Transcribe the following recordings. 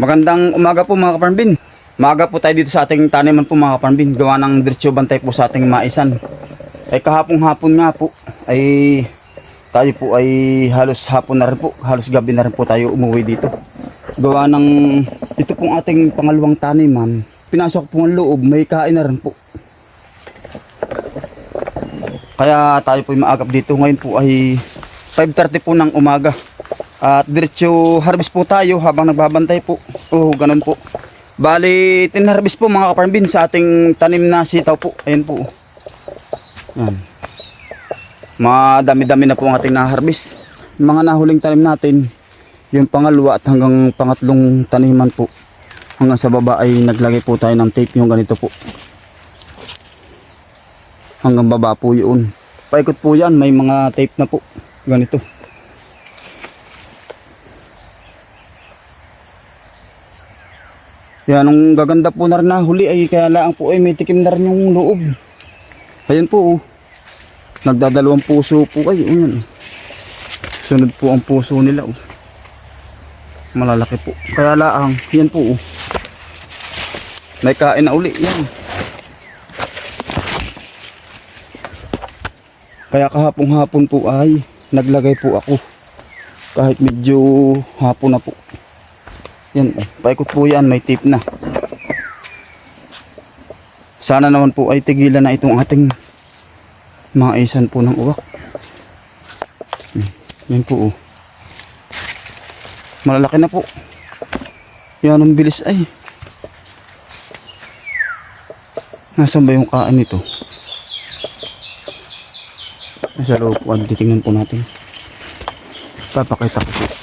Magandang umaga po mga kaparmbin. Maaga po tayo dito sa ating taniman po mga kaparmbin. Gawa ng diretsyo bantay po sa ating maisan. Ay kahapong hapon nga po ay tayo po ay halos hapon na rin po. Halos gabi na rin po tayo umuwi dito. Gawa ng ito pong ating pangalawang taniman. Pinasok po ang loob. May kain na rin po. Kaya tayo po ay maagap dito. Ngayon po ay 5.30 po ng umaga. At diretso harvest po tayo habang nagbabantay po. Oo, ganun po. Bali, tinharvest po mga kaparmbin sa ating tanim na sitaw po. Ayan po. Yan. Madami-dami na po ang ating naharvest. Mga nahuling tanim natin, yung pangalawa at hanggang pangatlong taniman po. Hanggang sa baba ay naglagay po tayo ng tape yung ganito po. Hanggang baba po yun. Paikot po yan, may mga tape na po. Ganito. Yan, nung gaganda po na rin nahuli ay kaya lang po ay may tikim na rin yung loob. Ayan po oh. Nagdadalawang puso po kayo. Oh, yan. oh. Sunod po ang puso nila oh. Malalaki po. Kaya lang, yan po oh. May kain na uli. Yan. Kaya kahapong hapon po ay naglagay po ako. Kahit medyo hapon na po. Yan, oh. paikot po yan, may tip na. Sana naman po ay tigilan na itong ating mga isan po ng uwak. Hmm, Yan po oh. Malalaki na po. Yan ang bilis ay. Nasaan ba yung kaan nito? Nasa loob po. Titingnan po natin. Papakita ko po.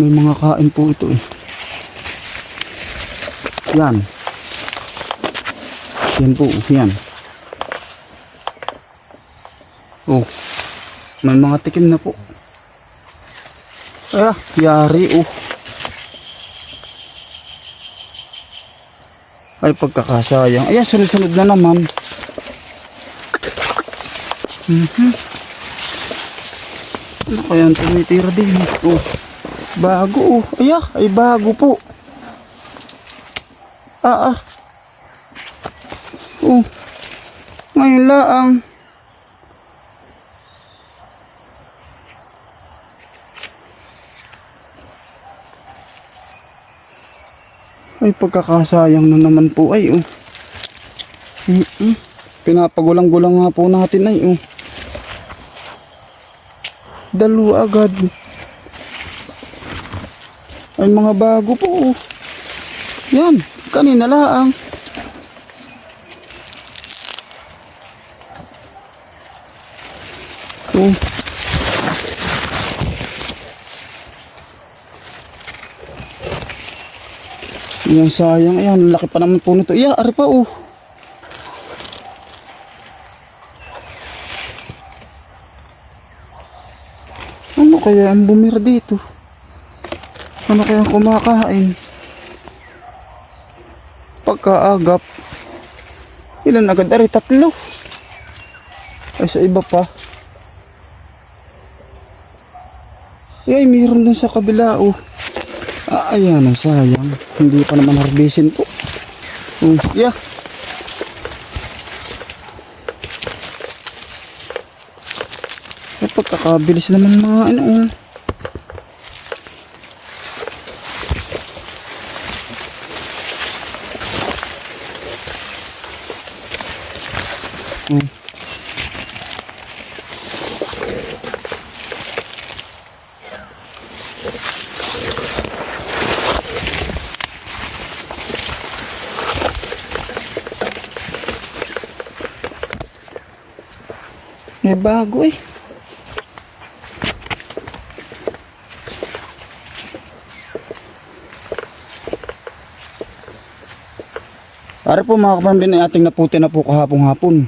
May mga kain po ito eh. Yan. Yan po, yan. Oh. May mga tikim na po. Ah, yari oh. Ay, pagkakasayang. Ayan, sunod-sunod na naman. Mhm. Ano kaya ang tumitira din? Oh. Bago oh. Aya, ay bago po. Ah ah. Oh. Ngayon laang. Ay pagkakasayang na naman po ay oh. Mm-mm. Pinapagulang-gulang nga po natin ay oh. Dalawa agad. Ay mga bago po. oh. Yan, kanina laang. Oh. Yan sayang. Ayan, laki pa naman po nito. Iya, ari pa oh. Ano kaya ang bumira dito? Ano kaya ang kumakain? Pagkaagap. Ilan agad? Ari, tatlo. Ay, sa iba pa. Ay, mayroon dun sa kabila, oh. Ah, ayan, ang sayang. Hindi pa naman harbisin po. Oh, yeah. Ay, pagkakabilis naman mga ano, oh. Oh. May bago eh. Para po mga kapambin ay ating naputi na po kahapong hapon.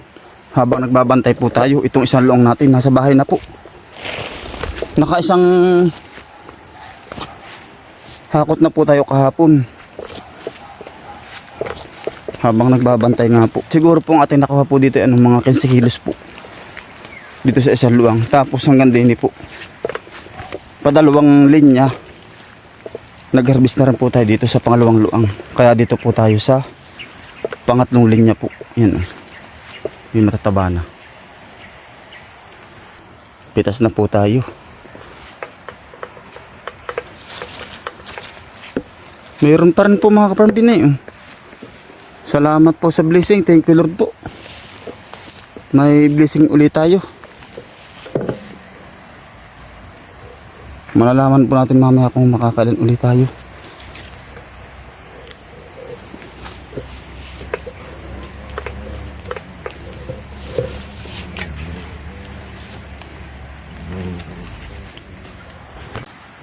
Habang nagbabantay po tayo, itong isang loong natin nasa bahay na po. Naka isang hakot na po tayo kahapon. Habang nagbabantay nga po. Siguro po ang ating nakuha po dito ay anong mga 15 kilos po. Dito sa isang luang. Tapos hanggang din po. Padalawang linya. nag-harvest na rin po tayo dito sa pangalawang luang. Kaya dito po tayo sa pangatlong linya po. Yan oh. Yung matataba na. Pitas na po tayo. Mayroon pa rin po mga kaparambin eh. oh. Salamat po sa blessing. Thank you Lord po. May blessing ulit tayo. Malalaman po natin mamaya kung makakailan ulit tayo.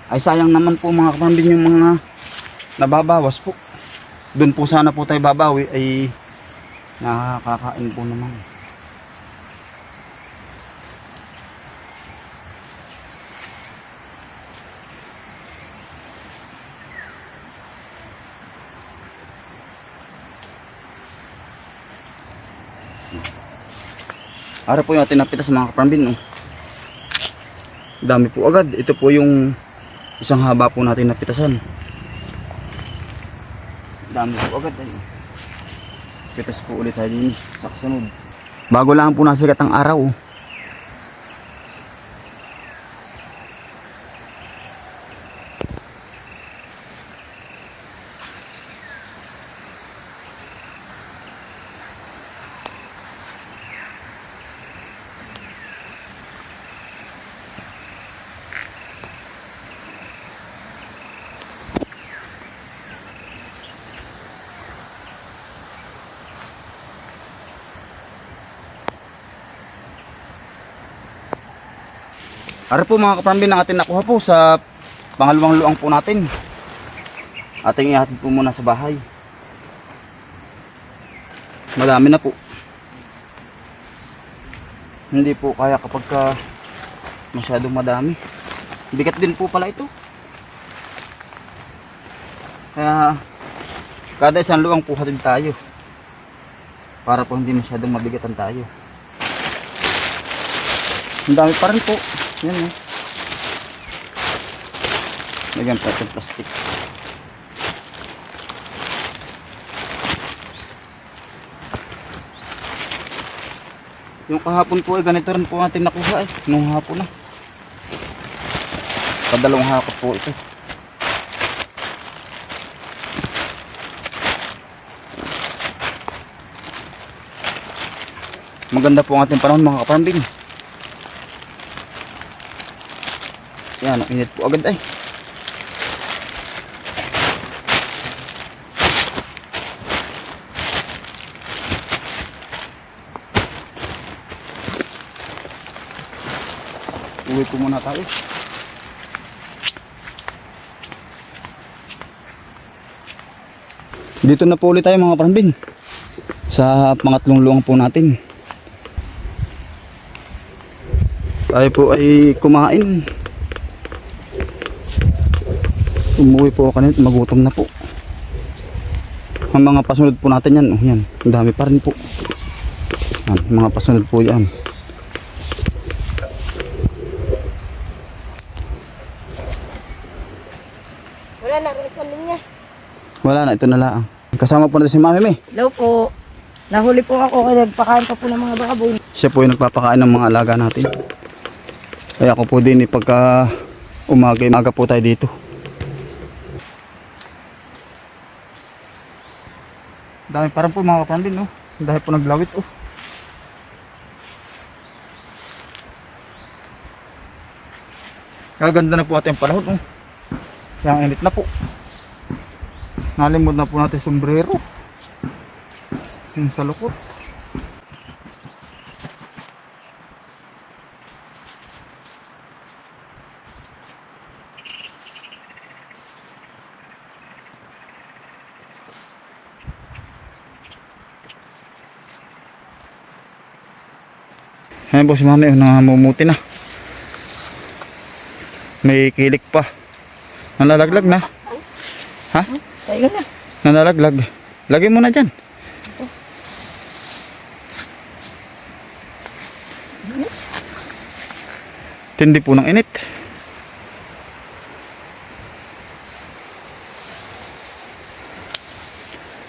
Ay sayang naman po mga kapambin yung mga nababawas po. Doon po sana po tayo babawi ay nakakain po naman. Ara po yung ating napitas mga kapambin. Oh. Dami po agad. Ito po yung isang haba po natin napitasan. Dami po agad. Ay. Pitas po ulit tayo din sa kasunod. Bago lang po nasikat ang araw. oh. Ara po mga kapambin ang ating nakuha po sa pangalawang luang po natin. Ating ihatid po muna sa bahay. Madami na po. Hindi po kaya kapag ka masyadong madami. Bigat din po pala ito. Kaya kada isang luang po hatid tayo. Para po hindi masyadong mabigatan tayo. Ang dami pa rin po. Yan o. Lagyan pa itong plastic. Yung kahapon po ay ganito rin po natin nakuha eh. Nung hapon na. Padalawang hakot po ito. Maganda po ang ating panahon mga kaparambing. Yan, init po agad ay. Uwi po muna tayo. Dito na po ulit tayo mga parambin. Sa pangatlong luwang po natin. Tayo po ay kumain. Umuwi po ako kanina, magutom na po. Ang mga pasunod po natin yan, oh yan, ang dami pa rin po. Yan, mga pasunod po yan. Wala na, reason niya. Wala na, ito na lang. Kasama po natin si Mami May. Hello po. Nahuli po ako kaya nagpakain pa po ng mga baboy. Siya po yung nagpapakain ng mga alaga natin. Kaya ako po din, eh, pagka umaga, umaga po tayo dito. Dami parang po mga kapandin, oh. Dahil po naglawit, oh. Kaganda na po ating panahon, oh. Kaya ang init na po. Nalimod na po natin sombrero. Yung sa lukot. Po si mami, namumuti na. May kilik pa. Nalalaglag na. Ha? Nalalaglag. Lagay mo na dyan. Tindi po ng init.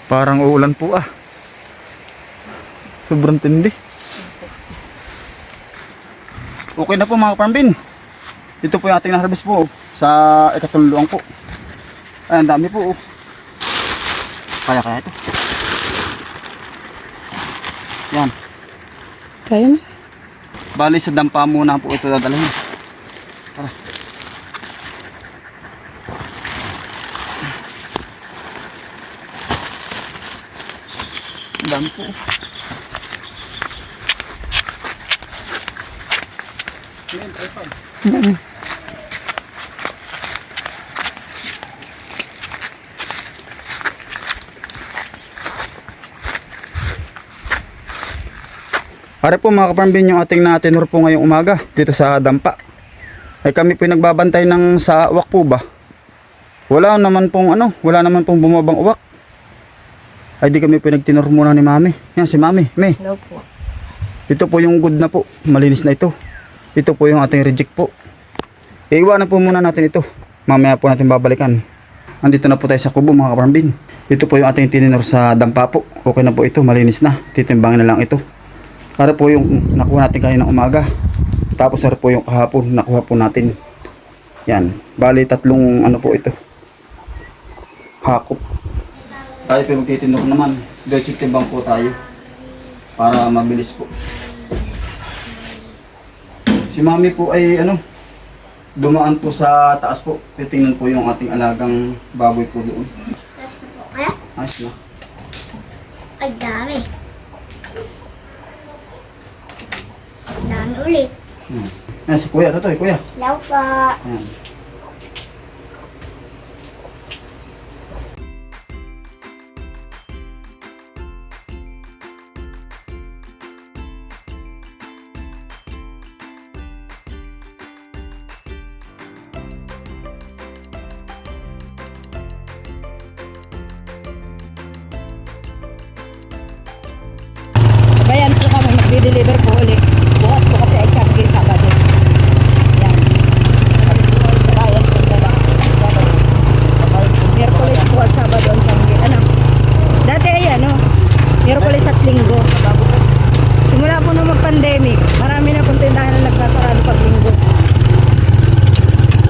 Parang uulan po ah. Sobrang tindi. Okay na po mga kaparambin. Ito po yung ating harvest po oh, sa ikatululuang po. Ay, ang dami po. oh. Kaya kaya ito. Yan. Kaya na. Bali sa dampa muna po ito dadalhin. Tara. Ang dami po. Para po mga kaparambin yung ating natinor po ngayong umaga dito sa dampa. Ay kami po nagbabantay ng sa uwak po ba? Wala naman pong ano, wala naman pong bumabang uwak. Ay di kami po nagtinor muna ni mami. Yan si mami, may. Hello po. Ito po yung good na po, malinis na ito. Ito po yung ating reject po. Iiwanan po muna natin ito. Mamaya po natin babalikan. Andito na po tayo sa kubo mga kaparambin. Ito po yung ating tininor sa dampa po. Okay na po ito, malinis na. Titimbangin na lang ito. Para po yung nakuha natin kanina umaga. Tapos para po yung kahapon nakuha po natin. Yan. Bali tatlong ano po ito. Hakop. Tayo po magtitinok naman. Diretso timbang po tayo. Para mabilis po. Si mami po ay ano, dumaan po sa taas po. Titingnan po yung ating alagang baboy po doon. Na po kaya? Ayos na. Ay, dami. Dami ulit. Hmm. Ayan si kuya, tatoy, kuya. Hello po. Ayan. Kami, magdi-deliver po ulit. Bukas po kasi ay kami Sabado. Yan. Sa bayan po dala. Miyerkules po at Sabado ang. Ano? Dati ay ano, Miyerkules at Linggo. Simula po na mag-pandemic, marami na pong tindahan na pag linggo.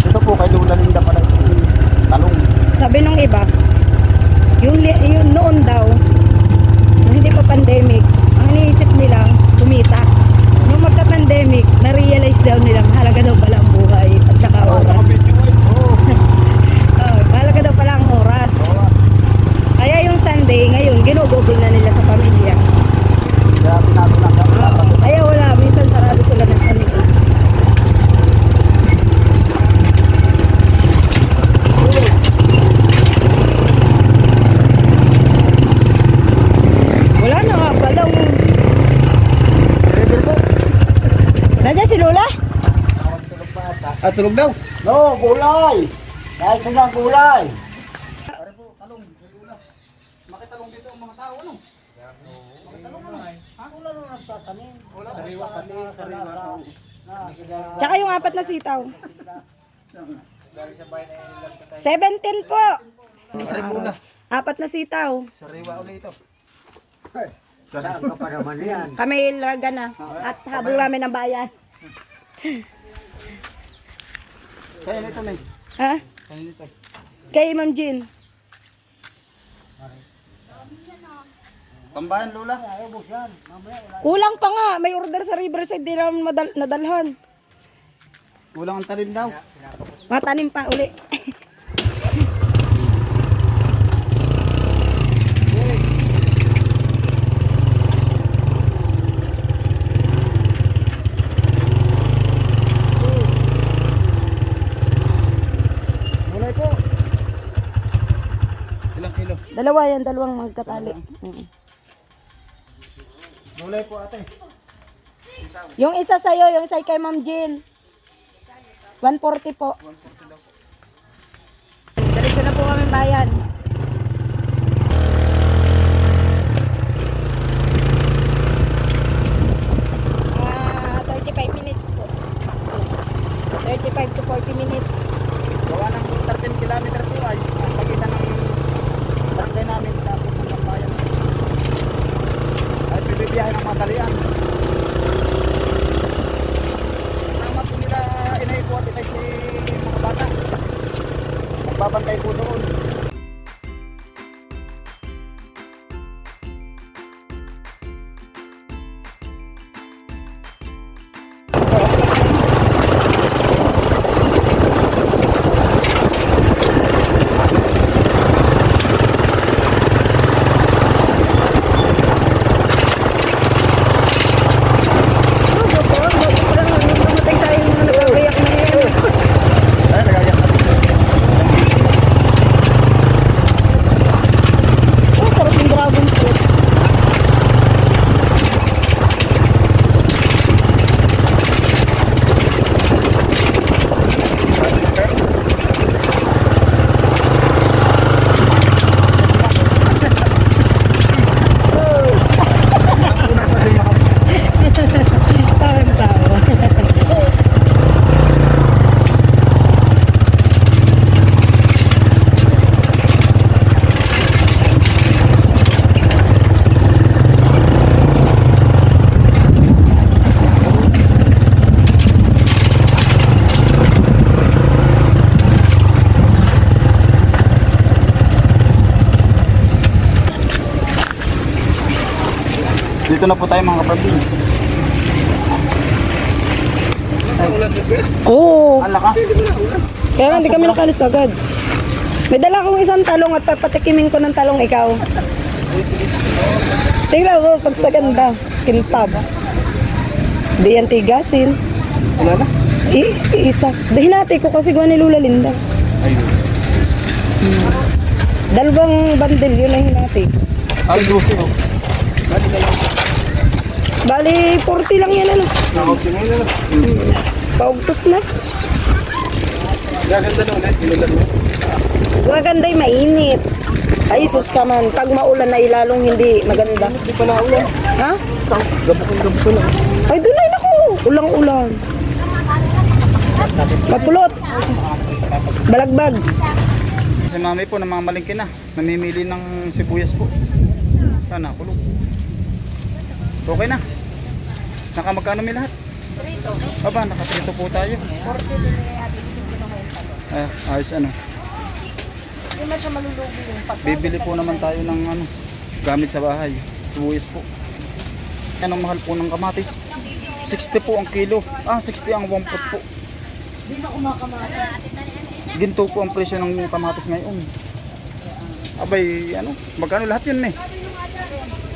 Ito po kay Lula Linda pala. Talong. Sabi nung iba, yung, yung noon daw, nung hindi pa pandemic, ang iniisip nila, kumita. Nung magka-pandemic, na-realize daw nilang halaga daw pala ang buhay at saka oras. Oh, halaga daw pala ang oras. Kaya yung Sunday, ngayon, ginugugol na nila sa pamilya. Kaya wala, minsan sarado sila ng Sunday. Wala na nga pala. Deliver po. Nandiyan si Lola? At tulog daw. No, gulay. Kahit sa mga gulay. Pare po, talong. Makitalong dito ang mga tao, ano? Makitalong ano? Ha? Wala nung nagtatanim. Wala. Sariwa kami. Sariwa. Tsaka yung apat na sitaw. 17 po. Sa Lula. Apat na sitaw. Sariwa ulit ito. Saan ka pa naman yan? Kami larga na. At habol namin ng bayan. Kaya nito, may. Ha? Kaya nito. Kay Ma'am Jean. Pambayan, Lula. Kulang pa nga. May order sa Riverside. Di naman madal- nadalhan. Kulang ang talim daw. Matanim pa uli. Gulay po. Ilang kilo? Dalawa yan. Dalawang magkatali. Mm. Gulay po ate. Yung isa sa'yo, yung isa kay Ma'am Jean. 140 po. Diretso na po kami bayan. Ah, 35 minutes po. 35 to 40 minutes. Gawa ng 13 kilometer po ay ang pagitan ng barangay namin tapos hanggang bayan ay bibibiyahin ang matalian tama po nila inaikuha si mga bata. Magbabantay po doon. Dito na po tayo mga kapatid. Oo. Ang lakas. Kaya hindi kami nakalis agad. May dala akong isang talong at papatikimin ko ng talong ikaw. Tingnan mo, pag sa ganda, kintab. Di yan tigasin. Wala na. I, isa. Dahinati ko kasi gawa ni Lula Linda. Ayun. Dalawang bandel, yun ang hinati. Ay, lusi oh. Bali, 40 lang yan ano. Okay na yun. Paugtos na. Gaganda na ulit. Inulan mo. Maganda yung mainit. Ay, sus ka man. Pag maulan na ilalong hindi maganda. Hindi pa naulan. Ha? Gabok-gabok na. Ay, doon ay naku. Ulang-ulan. Mapulot. Balagbag. Si mami po namamalingkin na. Namimili ng sibuyas po. Sana kulog. Okay na. Nakamagkano may lahat? Aba, nakaprito po tayo. Ah, ayos ano. Bibili po naman tayo ng ano, gamit sa bahay. Sibuyas po. Yan ang mahal po ng kamatis. 60 po ang kilo. Ah, 60 ang 1 pot po. Ginto po ang presyo ng kamatis ngayon. Abay, ano, magkano lahat yun, me?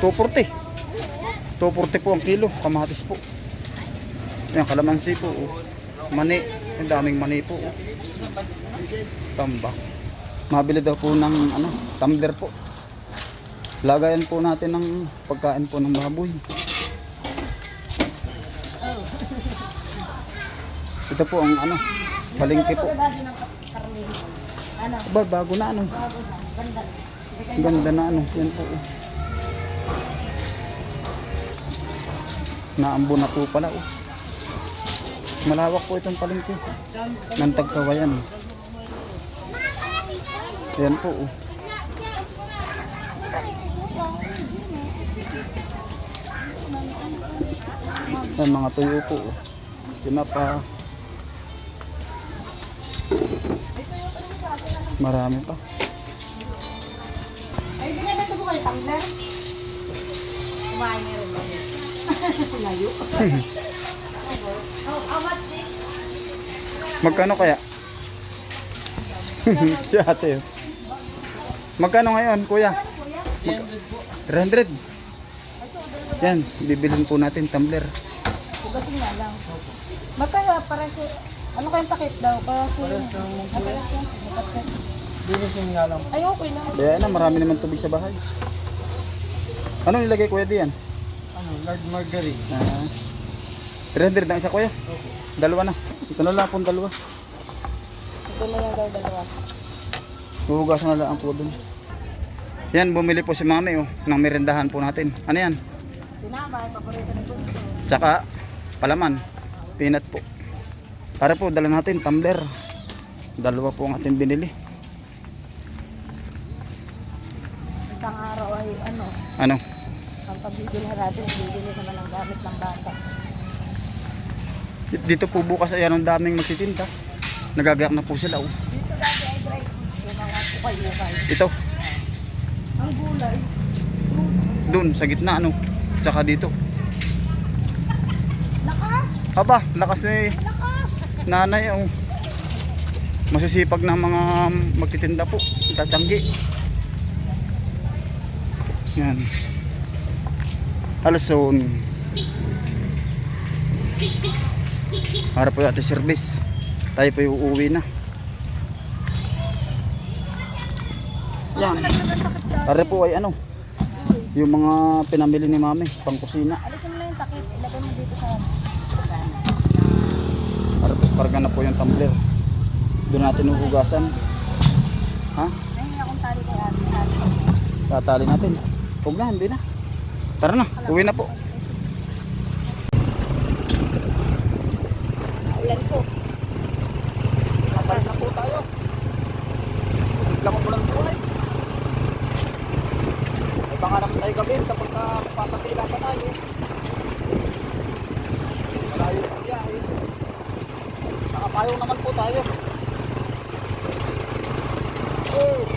240. 240 po ang kilo, kamatis po. Yan, kalamansi po. Oh. Mani, ang daming mani po. Oh. Tamba. Mabili daw po ng ano, tumbler po. Lagayan po natin ng pagkain po ng baboy. Ito po ang ano, palengke po. Ba, bago na ano. Ganda na ano, yan po. oh. Naambo na po pala oh. Malawak po itong palengke. Ng tagkawayan. Yan po oh. Yan mga tuyo po oh. Tinapa. Marami pa. Ay, binibenta po kayo tumbler? Kumain niya rin? Layo. Magkano kaya? si ate. Magkano ngayon, kuya? Mag- 300. Yan, bibilin po natin tumbler. Bugasin nga lang. Magkaya para si... Ano kayong takip daw? Para si... Parang yan, susukat ka. Ay, okay lang. Kaya na, marami naman tubig sa bahay. Ano nilagay kuya diyan? Ano, Lord Margarine. Ah, 300 ang isa kuya. Dalawa na. Ito na lang po dalawa. Ito na lang daw dalawa. Huhugasan na lang po dun. Yan, bumili po si mami oh, ng merendahan po natin. Ano yan? Tinapay, paborito ni Bunso. Tsaka palaman, peanut po. Para po, dala natin, tumbler. Dalawa po ang ating binili. Isang araw ay ano, Ano? Ang pabibili natin, bibili naman ng gamit ng bata. Dito po bukas ayan ang daming magtitinda. Nagagayak na po sila oh. Dito dati ay dry fruits, yung mga Ukay-ukay. Ito, Ang gulay. dun sa gitna ano. Tsaka dito. Lakas! Aba, lakas ni Lakas! nanay oh. Masisipag na mga magtitinda po. Tatanggi. Yan. Alason. Para po ating service. Tayo po yung uuwi na. Yan. Para po ay ano. Yung mga pinamili ni mami. Pang kusina. Alisin mo lang yung takip. Ilagay mo dito sa... Para po, karga na po yung tumbler. Doon natin huhugasan. Ha? Ayun akong tali kay ate. Tatali natin. Huwag na, hindi na. Tara na, uwi na po. Ulan po. Na po tayo. Bigla ko lang buhay. Ay baka naman tayo gabi kapag uh, papatila pa tayo. Malayo ang biyahe. Nakapayaw naman po tayo. Oh!